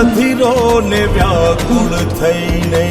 અધીરો વ્યાકુળ થઈને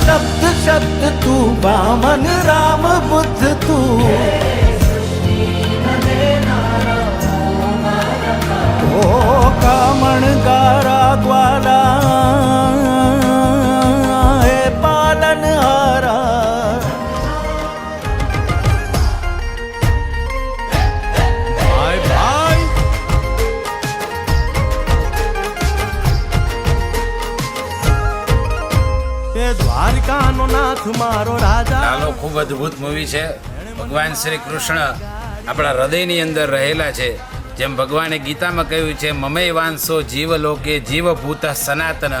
શબ્દ શબ્દ તું વામન રામ બુદ્ધ તું દ્વારકાનો નાથ મારો રાજા. લાલો ખૂબ અદ્ભુત મૂવી છે. ભગવાન શ્રી કૃષ્ણ આપણા હૃદયની અંદર રહેલા છે. જેમ ભગવાને ગીતામાં કહ્યું છે મમે વાંસો જીવ લોકે જીવભૂત સનાતન.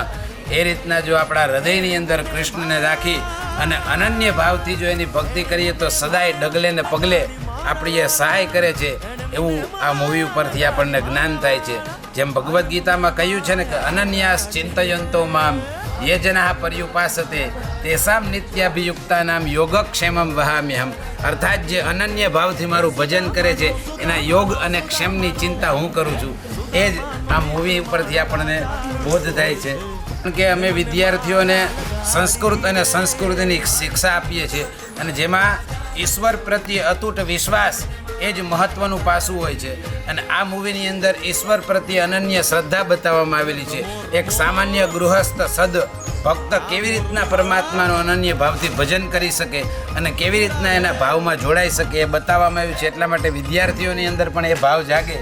એ રીતના જો આપણા હૃદયની અંદર કૃષ્ણને રાખી અને અનન્ય ભાવથી જો એની ભક્તિ કરીએ તો સદાય ડગલે ને પગલે આપણી એ સહાય કરે છે. એવું આ મૂવી ઉપરથી આપણને જ્ઞાન થાય છે. જેમ ભગવદ્ ગીતામાં કહ્યું છે ને કે અનન્યાસ ચિંતયંતો મામ યજના પર્યુપાસતે તેસામ નિત્યાભિયુક્તાનામ યોગક્ષેમમ વહામ્યહમ અર્થાત જે અનન્ય ભાવથી મારું ભજન કરે છે, એના યોગ અને ક્ષેમની ચિંતા હું કરું છું. એ જ આ મૂવી ઉપરથી આપણને બોધ થાય છે. કારણ કે અમે વિદ્યાર્થીઓને સંસ્કૃત અને સંસ્કૃતિની શિક્ષા આપીએ છીએ. અને જેમાં ઈશ્વર પ્રત્યે અતૂટ વિશ્વાસ એ જ મહત્વનું પાસું હોય છે. અને આ મૂવીની અંદર ઈશ્વર પ્રત્યે અનન્ય શ્રદ્ધા બતાવવામાં આવેલી છે. એક સામાન્ય ગૃહસ્થ સદ ભક્ત કેવી રીતના પરમાત્માનું અનન્ય ભાવથી ભજન કરી શકે અને કેવી રીતના એના ભાવમાં જોડાઈ શકે એ બતાવવામાં આવ્યું છે. એટલા માટે વિદ્યાર્થીઓની અંદર પણ એ ભાવ જાગે.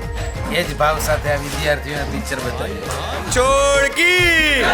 એ જ ભાવ સાથે આ વિદ્યાર્થીઓને પિક્ચર બતાવ્યું ચોળકી!